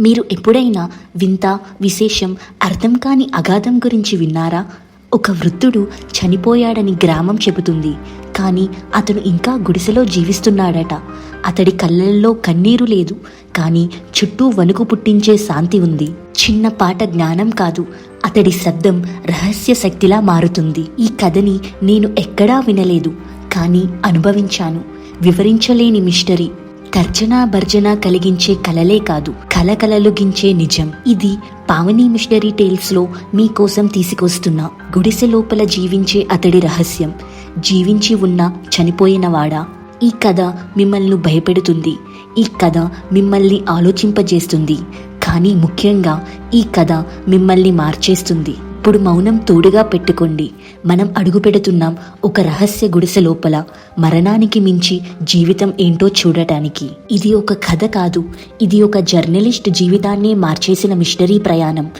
మీరు ఎప్పుడైనా వింత విశేషం అర్థం కాని అగాధం గురించి విన్నారా? ఒక వృద్ధుడు చనిపోయాడని గ్రామం చెబుతుంది. కానీ అతను ఇంకా గుడిసెలో జీవిస్తున్నాడట. అతడి కళ్ళల్లో కన్నీరు లేదు. కానీ చుట్టూ వణుకు పుట్టించే శాంతి ఉంది. చిన్న పాట జ్ఞానం కాదు. అతడి శబ్దం రహస్య శక్తిలా మారుతుంది. ఈ కథని నేను ఎక్కడా వినలేదు. కానీ అనుభవించాను. వివరించలేని మిస్టరీ. తర్జనా భర్జన కలిగించే కలలే కాదు కలకలలుగించే నిజం. ఇది పావని మిషనరీ టేల్స్లో మీకోసం తీసుకొస్తున్న గుడిసె లోపల జీవించే అతడి రహస్యం. జీవించి ఉన్న చనిపోయినవాడా ఈ కథ మిమ్మల్ని భయపెడుతుంది. ఈ కథ మిమ్మల్ని ఆలోచింపజేస్తుంది. కానీ ముఖ్యంగా ఈ కథ మిమ్మల్ని మార్చేస్తుంది. ఇప్పుడు మౌనం తోడుగా పెట్టుకోండి. మనం అడుగుపెడుతున్నాం ఒక రహస్య గుడిసె లోపల మరణానికి మించి జీవితం ఏంటో చూడటానికి. ఇది ఒక కథ కాదు. ఇది ఒక జర్నలిస్ట్ జీవితాన్నే మార్చేసిన మిషనరీ ప్రయాణం.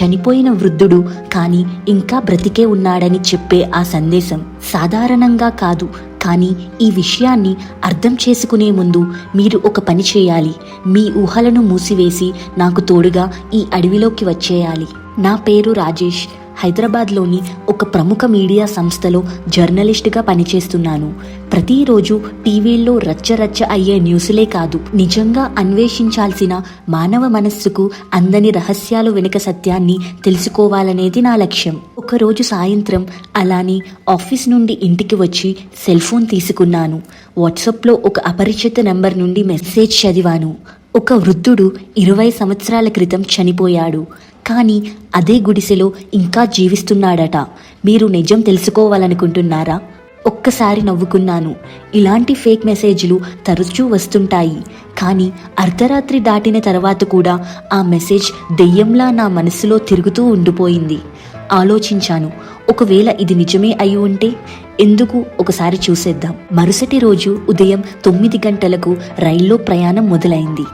చనిపోయిన వృద్ధుడు కానీ ఇంకా బ్రతికే ఉన్నాడని చెప్పే ఆ సందేశం సాధారణంగా కాదు. కానీ ఈ విషయాన్ని అర్థం చేసుకునే ముందు మీరు ఒక పని చేయాలి. మీ ఊహలను మూసివేసి నాకు తోడుగా ఈ అడవిలోకి వచ్చేయాలి. నా పేరు రాజేష్. హైదరాబాద్లోని ఒక ప్రముఖ మీడియా సంస్థలో జర్నలిస్ట్గా పనిచేస్తున్నాను. ప్రతిరోజు టీవీల్లో రచ్చరచ్చ అయ్యే న్యూస్లే కాదు నిజంగా అన్వేషించాల్సిన మానవ మనస్సుకు అందని రహస్యాలు వెనుక సత్యాన్ని తెలుసుకోవాలనేది నా లక్ష్యం. ఒకరోజు సాయంత్రం అలానే ఆఫీస్ నుండి ఇంటికి వచ్చి సెల్ ఫోన్ తీసుకున్నాను. వాట్సాప్లో ఒక అపరిచిత నెంబర్ నుండి మెసేజ్ చదివాను. ఒక వృద్ధుడు ఇరవై సంవత్సరాల క్రితం చనిపోయాడు. కానీ అదే గుడిసెలో ఇంకా జీవిస్తున్నాడట. మీరు నిజం తెలుసుకోవాలనుకుంటున్నారా? ఒక్కసారి నవ్వుకున్నాను. ఇలాంటి ఫేక్ మెసేజ్లు తరచూ వస్తుంటాయి. కానీ అర్ధరాత్రి దాటిన తర్వాత కూడా ఆ మెసేజ్ దెయ్యంలా నా మనసులో తిరుగుతూ ఉండిపోయింది. ఆలోచించాను. ఒకవేళ ఇది నిజమే అయి ఉంటే ఎందుకు ఒకసారి చూసేద్దాం. మరుసటి రోజు ఉదయం తొమ్మిది గంటలకు రైల్లో ప్రయాణం మొదలైంది.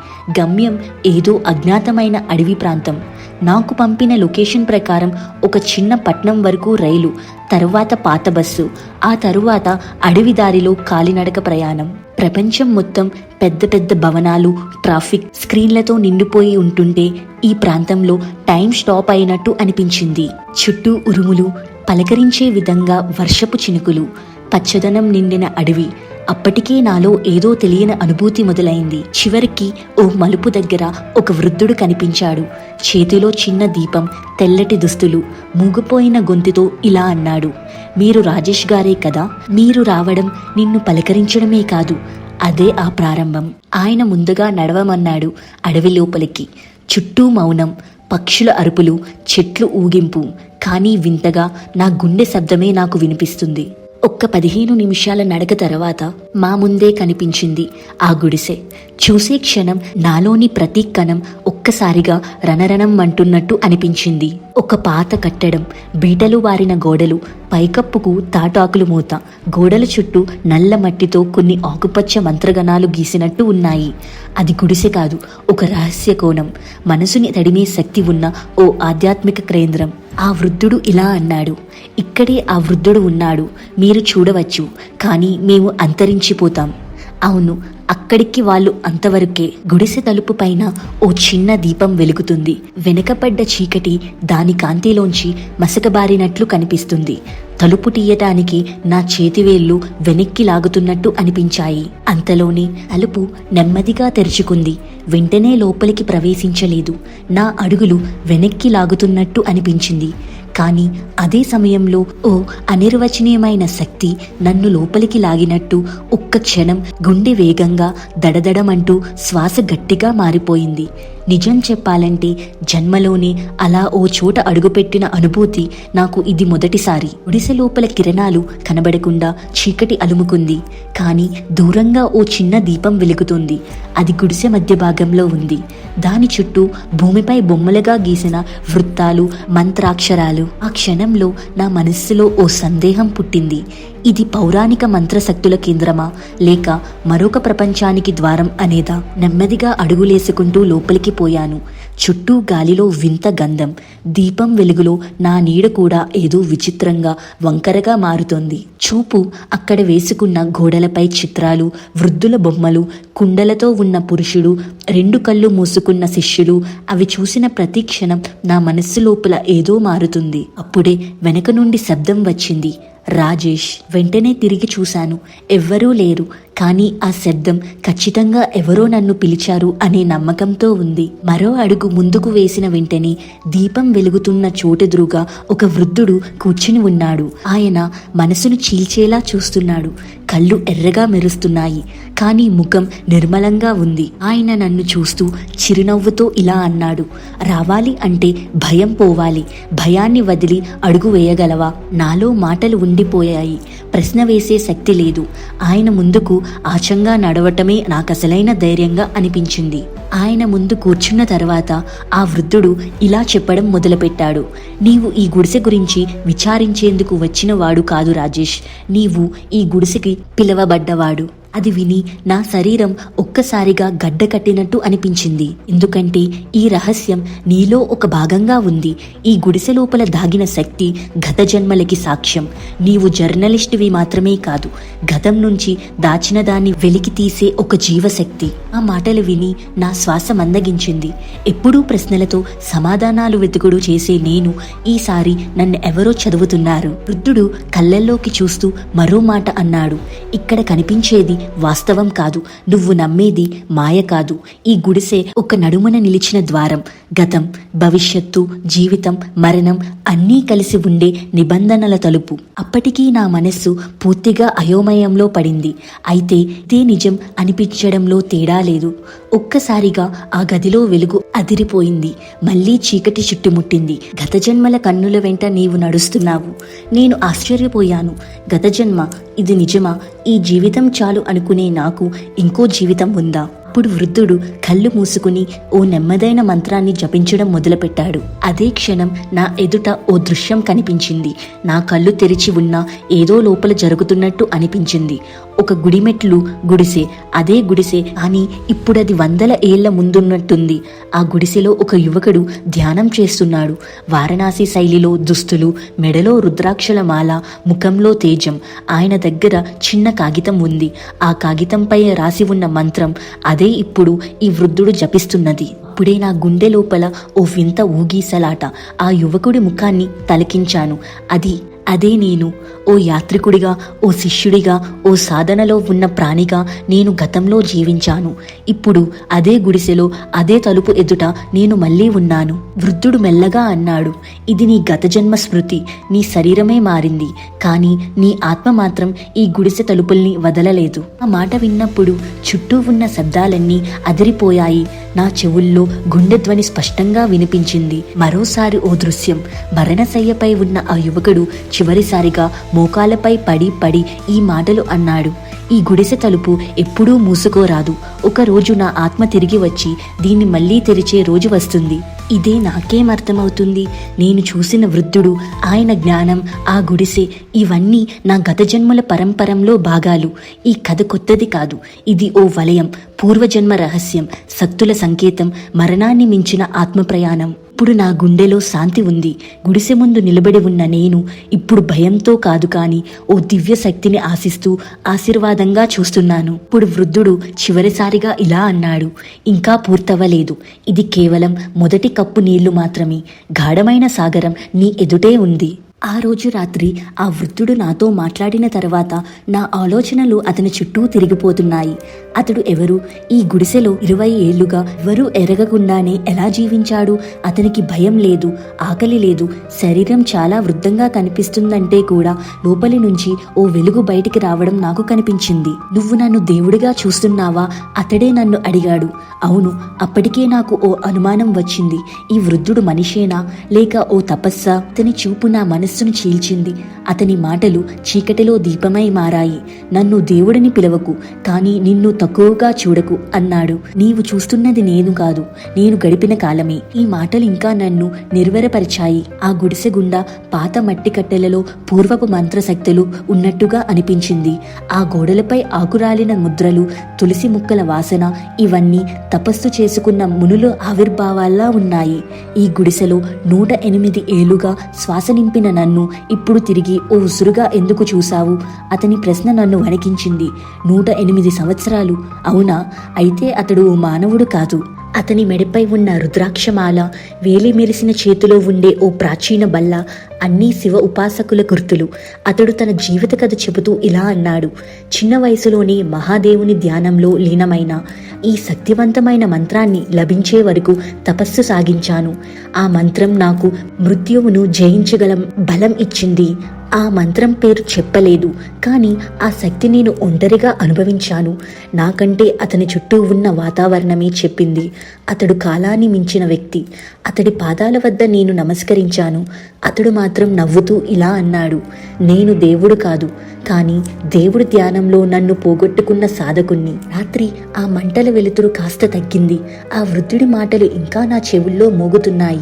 గమ్యం ఏదో అజ్ఞాతమైన అడవి ప్రాంతం. నాకు పంపిన లొకేషన్ ప్రకారం ఒక చిన్న పట్నం వరకు రైలు తరువాత పాత బస్సు ఆ తరువాత అడవి దారిలో కాలినడక ప్రయాణం. ప్రపంచం మొత్తం పెద్ద పెద్ద భవనాలు ట్రాఫిక్ స్క్రీన్లతో నిండిపోయి ఉంటుంటే ఈ ప్రాంతంలో టైం స్టాప్ అయినట్టు అనిపించింది. చుట్టూ ఉరుములు పలకరించే విధంగా వర్షపు చినుకులు పచ్చదనం నిండిన అడవి అప్పటికే నాలో ఏదో తెలియని అనుభూతి మొదలైంది. చివరికి ఓ మలుపు దగ్గర ఒక వృద్ధుడు కనిపించాడు. చేతిలో చిన్న దీపం తెల్లటి దుస్తులు మూగిపోయిన గొంతుతో ఇలా అన్నాడు. మీరు రాజేష్ గారే కదా? మీరు రావడం నిన్ను పలకరించడమే కాదు. అదే ఆ ప్రారంభం. ఆయన ముందుగా నడవమన్నాడు అడవి లోపలికి. చుట్టూ మౌనం పక్షుల అరుపులు చెట్లు ఊగింపు. కానీ వింతగా నా గుండె శబ్దమే నాకు వినిపిస్తుంది. ఒక్క పదిహేను నిమిషాల నడక తర్వాత మా ముందే కనిపించింది ఆ గుడిసె. చూసే క్షణం నాలోని ప్రతి కణం ఒక్కసారిగా రణరణం అంటున్నట్టు అనిపించింది. ఒక పాత కట్టడం బీటలు వారిన గోడలు పైకప్పుకు తాటాకులు మూత గోడల చుట్టూ నల్ల మట్టితో కొన్ని ఆకుపచ్చ మంత్రగణాలు గీసినట్టు ఉన్నాయి. అది గుడిసె కాదు ఒక రహస్య కోణం. మనసుని తడిమే శక్తి ఉన్న ఓ ఆధ్యాత్మిక కేంద్రం. ఆ వృద్ధుడు ఇలా అన్నాడు. ఇక్కడే ఆ వృద్ధుడు ఉన్నాడు. మీరు చూడవచ్చు. కానీ మేము అంతరించిపోతాం. అవును అక్కడికి వాళ్ళు అంతవరకే. గుడిసె తలుపు పైన ఓ చిన్న దీపం వెలుగుతుంది. వెనకపడ్డ చీకటి దాని కాంతిలోంచి మసకబారినట్లు కనిపిస్తుంది. తలుపు తీయటానికి నా చేతివేళ్ళు వెనక్కి లాగుతున్నట్టు అనిపించాయి. అంతలోనే తలుపు నెమ్మదిగా తెరుచుకుంది. వెంటనే లోపలికి ప్రవేశించలేదు. నా అడుగులు వెనక్కి లాగుతున్నట్టు అనిపించింది. కానీ అదే సమయంలో ఓ అనిర్వచనీయమైన శక్తి నన్ను లోపలికి లాగినట్టు ఒక్క క్షణం గుండె వేగంగా దడదడమంటూ శ్వాస గట్టిగా మారిపోయింది. నిజం చెప్పాలంటే జన్మలోనే అలా ఓ చోట అడుగుపెట్టిన అనుభూతి నాకు ఇది మొదటిసారి. గుడిసె లోపల కిరణాలు కనబడకుండా చీకటి అలుముకుంది. కానీ దూరంగా ఓ చిన్న దీపం వెలుగుతుంది. అది గుడిసె మధ్య భాగంలో ఉంది. దాని చుట్టూ భూమిపై బొమ్మలుగా గీసిన వృత్తాలు మంత్రాక్షరాలు. ఆ క్షణంలో నా మనస్సులో ఓ సందేహం పుట్టింది. ఇది పౌరాణిక మంత్రశక్తుల కేంద్రమా? లేక మరొక ప్రపంచానికి ద్వారం అనేదా? నెమ్మదిగా అడుగులేసుకుంటూ లోపలికి పోయాను. చుట్టూ గాలిలో వింత గంధం దీపం వెలుగులో నా నీడ కూడా ఏదో విచిత్రంగా వంకరగా మారుతోంది. చూపు అక్కడ వేసుకున్న గోడలపై చిత్రాలు వృద్ధుల బొమ్మలు కుండలతో ఉన్న పురుషుడు రెండు కళ్ళు మూసుకున్న శిష్యులు అవి చూసిన ప్రతి క్షణం నా మనస్సు లోపల ఏదో మారుతుంది. అప్పుడే వెనక నుండి శబ్దం వచ్చింది. రాజేష్ వెంటనే తిరిగి చూశాను. ఎవ్వరూ లేరు. కానీ ఆ శబ్దం ఖచ్చితంగా ఎవరో నన్ను పిలిచారు అనే నమ్మకంతో ఉంది. మరో అడుగు ముందుకు వేసిన వెంటనే దీపం వెలుగుతున్న చోటెదురుగా ఒక వృద్ధుడు కూర్చుని ఉన్నాడు. ఆయన మనసును చీల్చేలా చూస్తున్నాడు. కళ్ళు ఎర్రగా మెరుస్తున్నాయి. కానీ ముఖం నిర్మలంగా ఉంది. ఆయన నన్ను చూస్తూ చిరునవ్వుతో ఇలా అన్నాడు. రావాలి అంటే భయం పోవాలి. భయాన్ని వదిలి అడుగు వేయగలవా? నాలో మాటలు ఉండిపోయాయి. ప్రశ్న వేసే శక్తి లేదు. ఆయన ముందుకు ఆచంగా నడవటమే నాకు అసలైన ధైర్యంగా అనిపించింది. ఆయన ముందు కూర్చున్న తర్వాత ఆ వృద్ధుడు ఇలా చెప్పడం మొదలుపెట్టాడు. నీవు ఈ గుడిసె గురించి విచారించేందుకు వచ్చిన వాడు కాదు రాజేష్. నీవు ఈ గుడిసెకి పిలవబడ్డవాడు. అది విని నా శరీరం ఒక్కసారిగా గడ్డ కట్టినట్టు అనిపించింది. ఎందుకంటే ఈ రహస్యం నీలో ఒక భాగంగా ఉంది. ఈ గుడిసె లోపల దాగిన శక్తి గత జన్మలకి సాక్ష్యం. నీవు జర్నలిస్టువి మాత్రమే కాదు గతం నుంచి దాచిన దాన్ని వెలికి తీసే ఒక జీవశక్తి. ఆ మాటలు విని నా శ్వాస మందగించింది. ఎప్పుడూ ప్రశ్నలతో సమాధానాలు వెతుకుడు చేసే నేను ఈసారి నన్ను ఎవరో చదువుతున్నారు. వృద్ధుడు కళ్ళల్లోకి చూస్తూ మరో మాట అన్నాడు. ఇక్కడ కనిపించేది వాస్తవం కాదు. నువ్వు నమ్మేది మాయ కాదు. ఈ గుడిసె ఒక నడుమన నిలిచిన ద్వారం. గతం భవిష్యత్తు జీవితం మరణం అన్నీ కలిసి ఉండే నిబంధనల తలుపు. అప్పటికీ నా మనస్సు పూర్తిగా అయోమయంలో పడింది. అయితే ఇదే నిజం అనిపించడంలో తేడా లేదు. ఒక్కసారిగా ఆ గదిలో వెలుగు అదిరిపోయింది. మళ్ళీ చీకటి చుట్టుముట్టింది. గత జన్మల కన్నుల వెంట నీవు నడుస్తున్నావు. నేను ఆశ్చర్యపోయాను. గత జన్మ ఇది నిజమా? ఈ జీవితం చాలు అనుకునే నాకు ఇంకో జీవితం ఉందా? అప్పుడు వృద్ధుడు కళ్ళు మూసుకుని ఓ నెమ్మదైన మంత్రాన్ని జపించడం మొదలుపెట్టాడు. అదే క్షణం నా ఎదుట ఓ దృశ్యం కనిపించింది. నా కళ్ళు తెరిచి ఉన్న ఏదో లోపల జరుగుతున్నట్టు అనిపించింది. ఒక గుడిమెట్లు గుడిసె అదే గుడిసె. కానీ ఇప్పుడది వందల ఏళ్ళ ముందున్నట్టుంది. ఆ గుడిసెలో ఒక యువకుడు ధ్యానం చేస్తున్నాడు. వారణాసి శైలిలో దుస్తులు మెడలో రుద్రాక్షల మాల ముఖంలో తేజం. ఆయన దగ్గర చిన్న కాగితం ఉంది. ఆ కాగితంపై రాసి ఉన్న మంత్రం అదే ఇప్పుడు ఈ వృద్ధుడు జపిస్తున్నది. అప్పుడే నా గుండె లోపల ఓ వింత ఊగీసలాట. ఆ యువకుడి ముఖాన్ని తలకించాను. అది అదే నేను. ఓ యాత్రికుడిగా ఓ శిష్యుడిగా ఓ సాధనలో ఉన్న ప్రాణిగా నేను గతంలో జీవించాను. ఇప్పుడు అదే గుడిసెలో అదే తలుపు ఎదుట నేను మళ్ళీ ఉన్నాను. వృద్ధుడు మెల్లగా అన్నాడు ఇది నీ గత జన్మ స్మృతి. నీ శరీరమే మారింది. కానీ నీ ఆత్మ మాత్రం ఈ గుడిసె తలుపుల్ని వదలలేదు. ఆ మాట విన్నప్పుడు చుట్టూ ఉన్న శబ్దాలన్నీ అదిరిపోయాయి. నా చెవుల్లో గుండె ధ్వని స్పష్టంగా వినిపించింది. మరోసారి ఓ దృశ్యం. మరణశయ్యపై ఉన్న ఆ యువకుడు చివరిసారిగా మోకాలపై పడి పడి ఈ మాటలు అన్నాడు. ఈ గుడిసె తలుపు ఎప్పుడూ మూసుకోరాదు. ఒక రోజు నా ఆత్మ తిరిగి వచ్చి దీన్ని మళ్ళీ తెరిచే రోజు వస్తుంది. ఇదే నాకేం అర్థమవుతుంది? నేను చూసిన వృద్ధుడు ఆయన జ్ఞానం ఆ గుడిసె ఇవన్నీ నా గత జన్మల పరంపరంలో భాగాలు. ఈ కథ కొత్తది కాదు. ఇది ఓ వలయం పూర్వజన్మ రహస్యం శక్తుల సంకేతం మరణాన్ని మించిన ఆత్మ ప్రయాణం ఇప్పుడు నా గుండెలో శాంతి ఉంది. గుడిసె ముందు నిలబడి ఉన్న నేను ఇప్పుడు భయంతో కాదు కానీ ఓ దివ్య శక్తిని ఆశిస్తూ ఆశీర్వాదంగా చూస్తున్నాను. ఇప్పుడు వృద్ధుడు చివరిసారిగా ఇలా అన్నాడు. ఇంకా పూర్తవ్వలేదు. ఇది కేవలం మొదటి కప్పు నీళ్ళు మాత్రమే. గాఢమైన సాగరం నీ ఎదుటే ఉంది. ఆ రోజు రాత్రి ఆ వృద్ధుడు నాతో మాట్లాడిన తర్వాత నా ఆలోచనలు అతని చుట్టూ తిరిగిపోతున్నాయి. అతడు ఎవరు? ఈ గుడిసెలో ఇరవై ఏళ్ళుగా ఎవరూ ఎరగకుండానే ఎలా జీవించాడు? అతనికి భయం లేదు ఆకలి లేదు శరీరం చాలా వృద్ధంగా కనిపిస్తుందంటే కూడా లోపలి నుంచి ఓ వెలుగు బయటికి రావడం నాకు కనిపించింది. నువ్వు నన్ను దేవుడిగా చూస్తున్నావా? అతడే నన్ను అడిగాడు. అవును అప్పటికే నాకు ఓ అనుమానం వచ్చింది. ఈ వృద్ధుడు మనిషేనా? లేక ఓ తపస్సా? అతని చూపు నా మనసు మనస్సును చీల్చింది. అతని మాటలు చీకటిలో దీపమై మారాయి. నన్ను దేవుడిని పిలవకు కానీ నిన్ను తక్కువగా చూడకు అన్నాడు. నీవు చూస్తున్నది నేను కాదు నేను గడిపిన కాలమే. ఈ మాటలు ఇంకా నన్ను నిర్వరపరిచాయి. ఆ గుడిసె గుండా పాత మట్టి కట్టెలలో పూర్వపు మంత్రశక్తులు ఉన్నట్టుగా అనిపించింది. ఆ గోడలపై ఆకురాలిన ముద్రలు తులసి ముక్కల వాసన ఇవన్నీ తపస్సు చేసుకున్న మునుల ఆవిర్భావాల్లా ఉన్నాయి. ఈ గుడిసెలో నూట ఎనిమిది ఏళ్ళుగా శ్వాస నింపిన నన్ను ఇప్పుడు తిరిగి ఓ ఉసురుగా ఎందుకు చూశావు? అతని ప్రశ్న నన్ను వణికించింది. నూట ఎనిమిది సంవత్సరాలు. అవునా? అయితే అతడు ఓ మానవుడు కాదు. అతని మెడపై ఉన్న రుద్రాక్షమాల వేలి మెరిసిన చేతిలో ఉండే ఓ ప్రాచీన బల్ల అన్నీ శివ ఉపాసకుల గుర్తులు. అతడు తన జీవిత కథ చెబుతూ ఇలా అన్నాడు. చిన్న వయసులోనే మహాదేవుని ధ్యానంలో లీనమైన ఈ శక్తివంతమైన మంత్రాన్ని లభించే వరకు తపస్సు సాగించాను. ఆ మంత్రం నాకు మృత్యువును జయించగల బలం ఇచ్చింది. ఆ మంత్రం పేరు చెప్పలేదు కానీ ఆ శక్తి నేను ఒంటరిగా అనుభవించాను. నాకంటే అతని చుట్టూ ఉన్న వాతావరణమే చెప్పింది. అతడు కాలాన్ని మించిన వ్యక్తి. అతడి పాదాల వద్ద నేను నమస్కరించాను. అతడు మాత్రం నవ్వుతూ ఇలా అన్నాడు నేను దేవుడు కాదు కానీ దేవుడి ధ్యానంలో నన్ను పోగొట్టుకున్న సాధకుణ్ణి. రాత్రి ఆ మంటల వెలుతురు కాస్త తగ్గింది. ఆ వృద్ధుడి మాటలు ఇంకా నా చెవుల్లో మోగుతున్నాయి.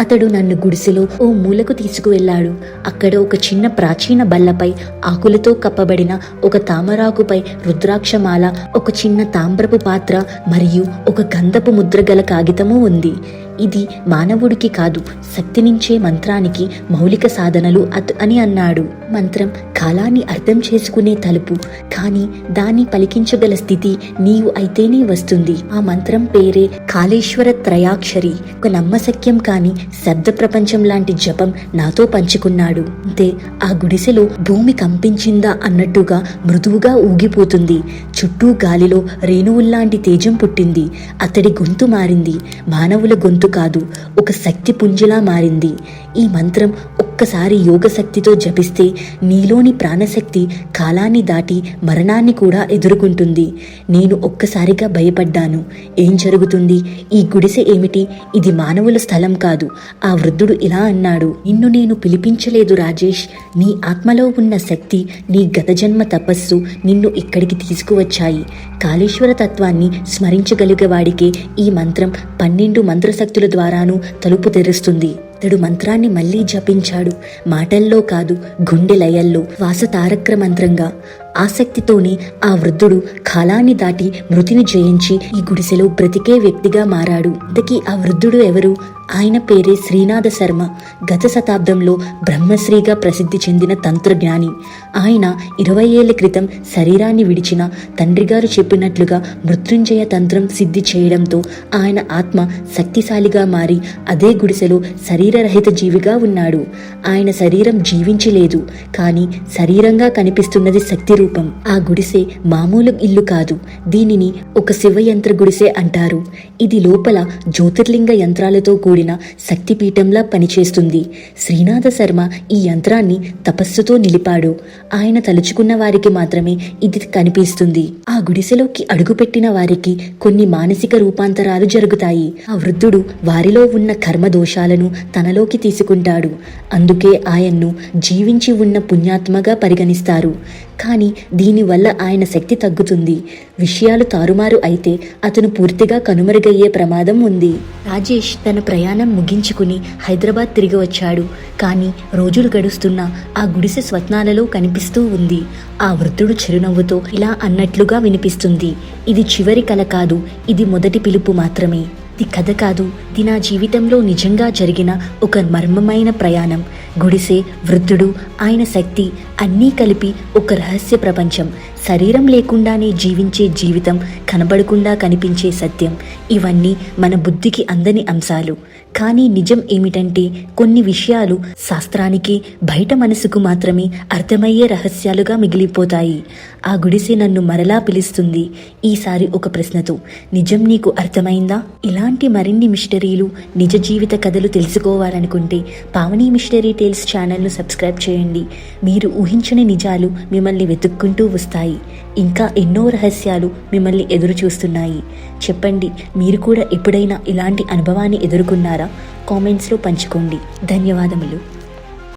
అతడు నన్ను గుడిసెలో ఓ మూలకు తీసుకువెళ్ళాడు. అక్కడ ఒక చిన్న ప్రాచీన బల్లపై ఆకులతో కప్పబడిన ఒక తామరాకుపై రుద్రాక్షమాల ఒక చిన్న తామ్రపు పాత్ర మరియు ఒక గంధపు ముద్ర గల కాగితము ఉంది. ఇది మానవుడికి కాదు శక్తినించే మంత్రానికి మౌలిక సాధనలు అత్ అని అన్నాడు. మంత్రం కాలాన్ని అర్థం చేసుకునే తలుపు కానీ దాన్ని పలికించగల స్థితి నీవు అయితేనే వస్తుంది. ఆ మంత్రం పేరే కాళేశ్వర త్రయాక్షరి. ఒక నమ్మశక్యం కాని శబ్ద ప్రపంచం లాంటి జపం నాతో పంచుకున్నాడు. అంతే ఆ గుడిసెలో భూమి కంపించిందా అన్నట్టుగా మృదువుగా ఊగిపోతుంది. చుట్టూ గాలిలో రేణువుల్లాంటి తేజం పుట్టింది. అతడి గొంతు మారింది. మానవుల గొంతు కాదు. ఒక శక్తి పుంజులా మారింది. ఈ మంత్రం ఒక్కసారి యోగశక్తితో జపిస్తే నీలోని ప్రాణశక్తి కాలాన్ని దాటి మరణాన్ని కూడా ఎదుర్కొంటుంది. నేను ఒక్కసారిగా భయపడ్డాను. ఏం జరుగుతుంది? ఈ గుడిసె ఏమిటి? ఇది మానవుల స్థలం కాదు. ఆ వృద్ధుడు ఇలా అన్నాడు. నిన్ను నేను పిలిపించలేదు రాజేష్. నీ ఆత్మలో ఉన్న శక్తి నీ గత జన్మ తపస్సు నిన్ను ఇక్కడికి తీసుకువచ్చాయి. కాళేశ్వర తత్వాన్ని స్మరించగలిగే వాడికే ఈ మంత్రం పన్నెండు మంత్రశక్తుల ద్వారాను తలుపు తెరుస్తుంది. అతడు మంత్రాన్ని మళ్ళీ జపించాడు. మాటల్లో కాదు గుండె లయల్లో శ్వాస తారక్ర మంత్రంగా ఆసక్తితోనే ఆ వృద్ధుడు కాలాన్ని దాటి మృతిని జయించి ఈ గుడిసెలో బ్రతికే వ్యక్తిగా మారాడు. ఇంతకీ ఆ వృద్ధుడు ఎవరు? ఆయన పేరే శ్రీనాథ శర్మ. గత శతాబ్దంలో బ్రహ్మశ్రీగా ప్రసిద్ధి చెందిన తంత్రజ్ఞాని. ఆయన ఇరవై ఏళ్ళ క్రితం శరీరాన్ని విడిచిన తండ్రిగారు చెప్పినట్లుగా మృత్యుంజయ తంత్రం సిద్ధి చేయడంతో ఆయన ఆత్మ శక్తిశాలిగా మారి అదే గుడిసెలో శరీరరహిత జీవిగా ఉన్నాడు. ఆయన శరీరం జీవించలేదు. కానీ శరీరంగా కనిపిస్తున్నది శక్తి రూపం. ఆ గుడిసె మామూలు ఇల్లు కాదు. దీనిని ఒక శివయంత్ర గుడిసె అంటారు. ఇది లోపల జ్యోతిర్లింగ యంత్రాలతో కూడిన శక్తిపీఠంలా పనిచేస్తుంది. శ్రీనాథ శర్మ ఈ యంత్రాన్ని తపస్సుతో నిలిపాడు. ఆయన తలుచుకున్న వారికి మాత్రమే ఇది కనిపిస్తుంది. ఆ గుడిసెలోకి అడుగుపెట్టిన వారికి కొన్ని మానసిక రూపాంతరాలు జరుగుతాయి. ఆ వృద్ధుడు వారిలో ఉన్న కర్మ దోషాలను తనలోకి తీసుకుంటాడు. అందుకే ఆయన్ను జీవించి ఉన్న పుణ్యాత్మగా పరిగణిస్తారు. కానీ దీనివల్ల ఆయన శక్తి తగ్గుతుంది. విషయాలు తారుమారు అయితే అతను పూర్తిగా కనుమరుగయ్యే ప్రమాదం ఉంది. రాజేష్ తన ప్రయాణం ముగించుకుని హైదరాబాద్ తిరిగి వచ్చాడు. కానీ రోజులు గడుస్తున్న ఆ గుడిసె స్వప్నాలలో కనిపిస్తూ ఉంది. ఆ వృద్ధుడు చిరునవ్వుతో ఇలా అన్నట్లుగా వినిపిస్తుంది. ఇది చివరి కల కాదు ఇది మొదటి పిలుపు మాత్రమే. ఇది కథ కాదు ఇది నా జీవితంలో నిజంగా జరిగిన ఒక మర్మమైన ప్రయాణం. గుడిసె వృద్ధుడు ఆయన శక్తి అన్నీ కలిపి ఒక రహస్య ప్రపంచం. శరీరం లేకుండానే జీవించే జీవితం కనబడకుండా కనిపించే సత్యం. ఇవన్నీ మన బుద్ధికి అందని అంశాలు. కానీ నిజం ఏమిటంటే కొన్ని విషయాలు శాస్త్రానికి బయట మనసుకు మాత్రమే అర్థమయ్యే రహస్యాలుగా మిగిలిపోతాయి. ఆ గుడిసె నన్ను మరలా పిలుస్తుంది. ఈసారి ఒక ప్రశ్నతో. నిజం నీకు అర్థమైందా? ఇలాంటి మరిన్ని మిస్టరీ మిస్టరీలు నిజ జీవిత కథలు తెలుసుకోవాలనుకుంటే పావని మిషనరీ టేల్స్ ఛానల్ను సబ్స్క్రైబ్ చేయండి. మీరు ఊహించని నిజాలు మిమ్మల్ని వెతుక్కుంటూ వస్తాయి. ఇంకా ఎన్నో రహస్యాలు మిమ్మల్ని ఎదురు చూస్తున్నాయి చెప్పండి మీరు కూడా ఎప్పుడైనా ఇలాంటి అనుభవాన్ని ఎదుర్కొన్నారా? కామెంట్స్లో పంచుకోండి. ధన్యవాదములు.